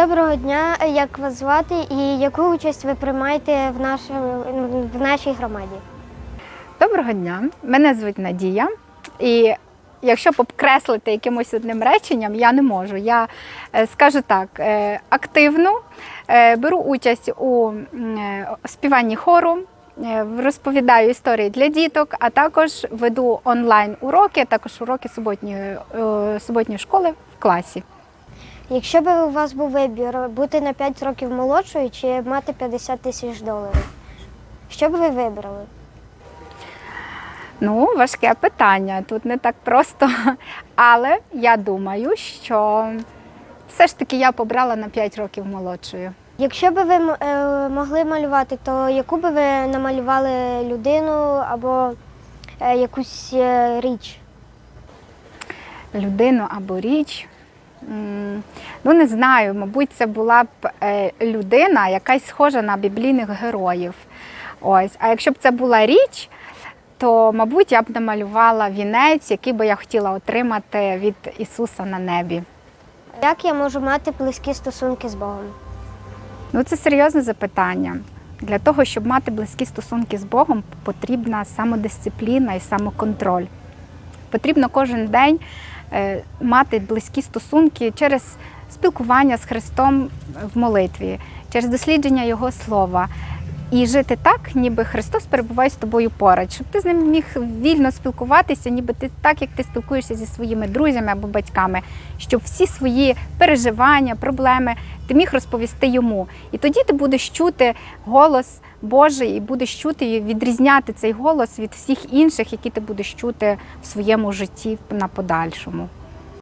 Доброго дня, як вас звати і яку участь ви приймаєте в, нашому, в нашій громаді? Доброго дня, мене звуть Надія. І якщо обкреслити якимось одним реченням, я не можу. Я е, скажу так: е, активно е, беру участь у співанні хору. Розповідаю історії для діток, а також веду онлайн уроки, також уроки суботньої, суботньої школи в класі. Якщо б у вас був вибір бути на 5 років молодшою чи мати 50 тисяч доларів, що б ви вибрали? Ну, важке питання. Тут не так просто. Але я думаю, що все ж таки я побрала на 5 років молодшою. Якщо б ви е, могли малювати, то яку б ви намалювали людину або е, якусь е, річ? Людину або річ. Ну, не знаю, мабуть, це була б е, людина, якась схожа на біблійних героїв. Ось. А якщо б це була річ, то, мабуть, я б намалювала вінець, який би я хотіла отримати від Ісуса на небі. Як я можу мати близькі стосунки з Богом? Ну, це серйозне запитання. Для того, щоб мати близькі стосунки з Богом, потрібна самодисципліна і самоконтроль. Потрібно кожен день е, мати близькі стосунки через спілкування з Христом в молитві, через дослідження Його слова. І жити так, ніби Христос перебуває з тобою поруч, щоб ти з ним міг вільно спілкуватися, ніби ти так, як ти спілкуєшся зі своїми друзями або батьками, щоб всі свої переживання, проблеми ти міг розповісти йому. І тоді ти будеш чути голос Божий і будеш чути і відрізняти цей голос від всіх інших, які ти будеш чути в своєму житті на подальшому.